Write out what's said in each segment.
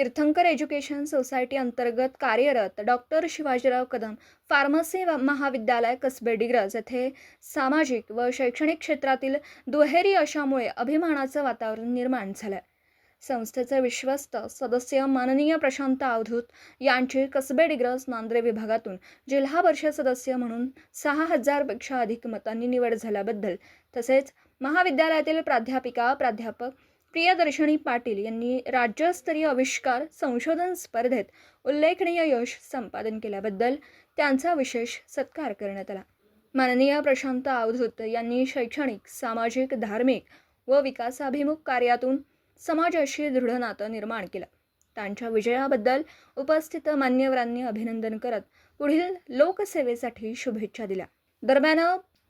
तीर्थंकर education society अंतर्गत कार्यरत डॉक्टर शिवाजीराव कदम फार्मसी महाविद्यालय कसबे डिग्रज येथे सामाजिक व शैक्षणिक क्षेत्रातील दुहेरी अशामुळे अभिमानाचं वातावरण निर्माण झालं संस्थेचे विश्वस्त सदस्य माननीय प्रशांत अवधूत यांची कसबे डिग्रज नांद्रे विभागातून जिल्हा परिषद सदस्य म्हणून सहा हजारपेक्षा अधिक मतांनी निवड झाल्याबद्दल तसेच महाविद्यालयातील प्राध्यापिका प्राध्यापक प्रियदर्शनी पाटील यांनी राज्यस्तरीय आविष्कार संशोधन स्पर्धेत उल्लेखनीय यश संपादन केल्याबद्दल त्यांचा विशेष सत्कार करण्यात आला. माननीय प्रशांत अवधूत यांनी शैक्षणिक सामाजिक धार्मिक व विकासाभिमुख कार्यातून समाजाशी दृढ नातं निर्माण केलं. त्यांच्या विजयाबद्दल उपस्थित मान्यवरांनी अभिनंदन करत पुढील लोकसेवेसाठी शुभेच्छा दिल्या. दरम्यान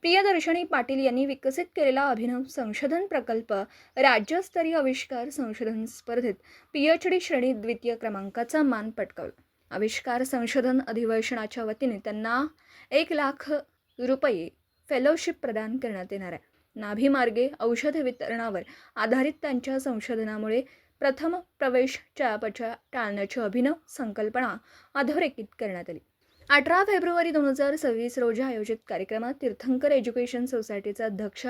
प्रियदर्शनी पाटील यांनी विकसित केलेला अभिनव संशोधन प्रकल्प राज्यस्तरीय आविष्कार संशोधन स्पर्धेत पी एच डी श्रेणीत द्वितीय क्रमांकाचा मान पटकावला. आविष्कार संशोधन अधिवेशनाच्या वतीने त्यांना एक लाख रुपये फेलोशिप प्रदान करण्यात येणार आहे. नाभीमार्गे औषध वितरणावर आधारित त्यांच्या संशोधनामुळे प्रथम प्रवेश चयापचय टाळण्याची अभिनव संकल्पना अधोरेखित करण्यात आली. अठरा फेब्रुवारी दोन हजार सव्वीस रोजी आयोजित कार्यक्रमात तीर्थंकर एज्युकेशन सोसायटीचे अध्यक्ष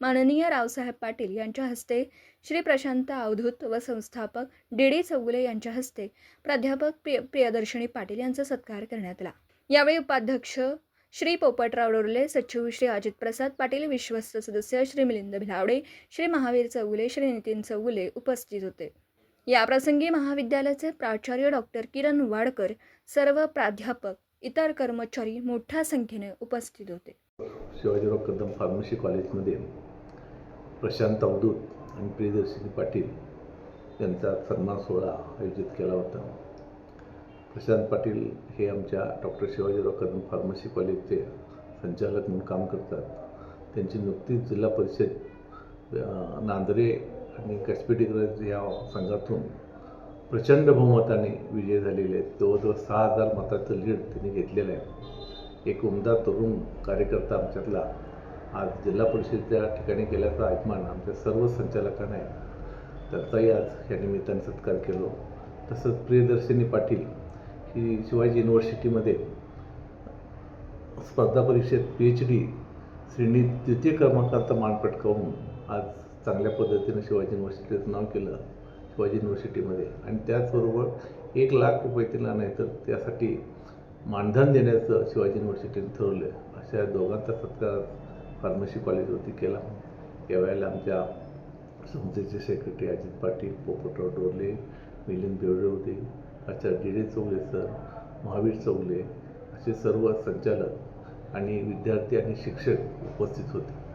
माननीय रावसाहेब पाटील यांच्या हस्ते श्री प्रशांत अवधूत व संस्थापक डी डी चौगुले यांच्या हस्ते प्राध्यापक प्रिय प्रियदर्शनी पाटील यांचा सत्कार करण्यात आला. यावेळी उपाध्यक्ष श्री पोपटराव डोरले सचिव श्री अजित प्रसाद पाटील विश्वस्त सदस्य श्री मिलिंद भिलावडे श्री महावीर चौगुले श्री नितीन चौगुले उपस्थित होते. याप्रसंगी महाविद्यालयाचे प्राचार्य डॉक्टर किरण वाडकर सर्व प्राध्यापक इतर कर्मचारी मोठ्या संख्येने उपस्थित होते. शिवाजीराव कदम फार्मसी कॉलेजमध्ये प्रशांत अवधूत आणि प्रियदर्शिनी पाटील यांचा सन्मान सोहळा आयोजित केला होता. प्रशांत पाटील हे आमच्या डॉक्टर शिवाजीराव कदम फार्मसी कॉलेजचे संचालक म्हणून काम करतात. त्यांची नुकतीच जिल्हा परिषद नांदरे आणि कसपेटीग्रज या संघातून प्रचंड बहुमताने विजय झालेले आहेत. जवळजवळ सहा हजार मताचं लीड त्यांनी घेतलेलं आहे. एक उमदा तरुण कार्यकर्ता आमच्यातला आज जिल्हा परिषदेच्या ठिकाणी गेल्याचा अभिमान आमच्या सर्व संचालकांना आहे. त्याचाही आज या निमित्ताने सत्कार केलो. तसंच प्रियदर्शिनी पाटील ही शिवाजी युनिव्हर्सिटीमध्ये स्पर्धा परीक्षेत पी एच डी श्रेणी द्वितीय क्रमांकाचा मान पटकावून आज चांगल्या पद्धतीने शिवाजी युनिव्हर्सिटीचं नाव केलं. शिवाजी युनिव्हर्सिटीमध्ये आणि त्याचबरोबर एक लाख रुपये तिला नाही तर त्यासाठी मानधन देण्याचं शिवाजी युनिव्हर्सिटीने ठरवलं अशा दोघांचा सत्कार फार्मसी कॉलेजवरती केला. यावेळेला आमच्या संस्थेचे सेक्रेटरी अजित पाटील पोपटराव डोरले मिलिंद बेवडे होते आचार्य D D Chougale sir Mahavir Chougale असे सर्व संचालक आणि विद्यार्थी आणि शिक्षक उपस्थित होते.